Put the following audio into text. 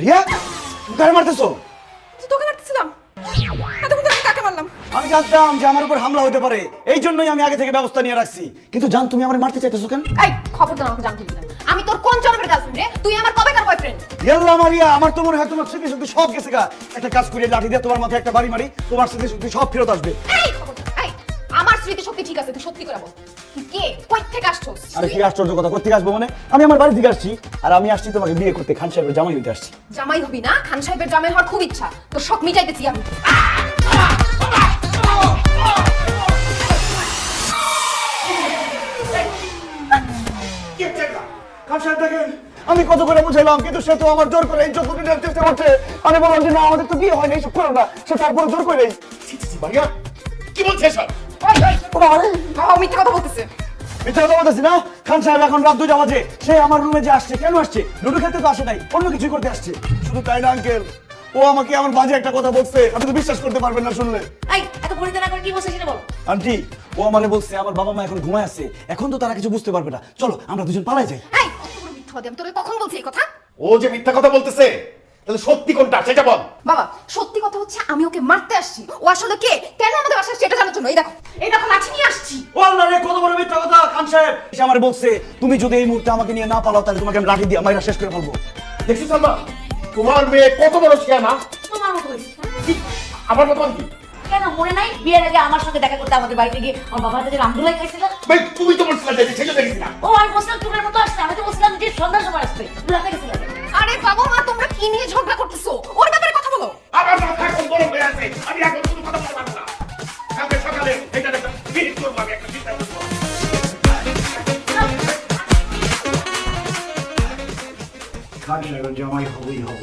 মারিয়া? মারতেছো? তোকে মারতেছিলাম। এতক্ষণ আমি কাকে মারলাম? আমি জানতাম যে আমার উপর হামলা হতে পারে। এই জন্যই আমি আগে থেকে ব্যবস্থা নিয়ে রাখছি। কিন্তু জান তুমি আমার মারতে চাইতেছো কেন? এই খবর দাও আমাকে জানতে দিলাম আমি তোর কোন জন্মের গার্লফ্রেন্ড রে? তুই আমার কবেকার বয়ফ্রেন্ড ইয়াল্লা মারিয়া আমার তো মনে হয় তোমার স্মৃতি শক্তি সব গেছে গা। একটা কাজ করে লাঠি দিয়ে তোমার মাথায় একটা বাড়ি মারি তোমার স্মৃতি শক্তি সব ফেরত আসবে। এই খবর দাও, এই আমার স্মৃতি শক্তি ঠিক আছে তুই সত্যি করে বল। তুই কে? কই থেকে আরে কি আশ্চর্য কথা করতে আসব মানে? আমি আমার বাড়ি থেকে আসছি আর আমি আসছি তোমাকে বিয়ে করতে খান সাহেবের জামাই হইতে আসছি। জামাই হবি না? খান সাহেবের জামাই হওয়ার খুব ইচ্ছা। তোর শখ মিটাইতেছি আমি। খান সাহেব দেখেন আমি কত করে বুঝাইলাম কিন্তু সে তো আমার জোর করে ইজ্জত করে নেওয়ার চেষ্টা করছে। আমি বললাম যে না আমাদের তো বিয়ে হয়নি এইসব করো না। সে তারপরে জোর করে মারিয়া কি বলছে সব মিথ্যা কথা বলতেছে। মিথ্যা কথা বলতেছি না খান সাহেব এখন রাত দুটা বাজে। সে আমার রুমে যে আসছে কেন আসছে? লুডো খেলতে তো আসে নাই অন্য কিছু করতে আসছে। শুধু তাই না আঙ্কেল ও আমাকে আমার বাজে একটা কথা বলছে আপনি তো বিশ্বাস করতে পারবেন না শুনলে। এই এত পরিতে না করে কি বলছে সেটা বলো। আন্টি ও আমারে বলছে আমার বাবা মা এখন ঘুমায় আছে। এখন তো তারা কিছু বুঝতে পারবে না। চলো আমরা দুজন পালাই যাই। এই কত বড় মিথ্যা কথা আমি তোরে কখন বলছি এই কথা? ও যে মিথ্যা কথা বলতেছে তাহলে সত্যি কোনটা সেটা বল। বাবা সত্যি কথা হচ্ছে আমি ওকে মারতে আসছি। ও আসলে কে? কেন আমাদের বাসায় সেটা জানার জন্য এই দেখো। এই দেখো লাঠি নিয়ে আসছি ও আল্লাহ রে কত বড় মিথ্যা কথা খান সাহেব সে আমারে বলছে তুমি যদি এই মুহূর্তে আমাকে নিয়ে না পালাও তাহলে তোমাকে আমি লাঠি দিয়ে মাইরা শেষ করে ফেলব। দেখছিস সালমা তোমার মেয়ে কত বড় শিয়ানা তোমার মতো আমার মতো কি? কেন মনে নাই? বিয়ের আগে আমার সঙ্গে দেখা করতে আমাদের বাড়িতে গিয়ে আমার বাবা হাতে রামদুলাই খাইছিল? ভাই তুমি তো বলছিলে যে সেটা দেখিস ও আমি বলছিলাম তোমার মতো আসছে আমি তো বলছিলাম যে সন্ধ্যার সময় আসবে রাতে গেছিলে। আরে বাবা মা তোমরা কি নিয়ে ঝগড়া করতেছো? ওর ব্যাপারে কথা বলো। আমার মাথা এখন গরম হয়ে আছে আমি এখন কোনো কথা বলতে পারব খান সাহেবের জামাই হবেই হব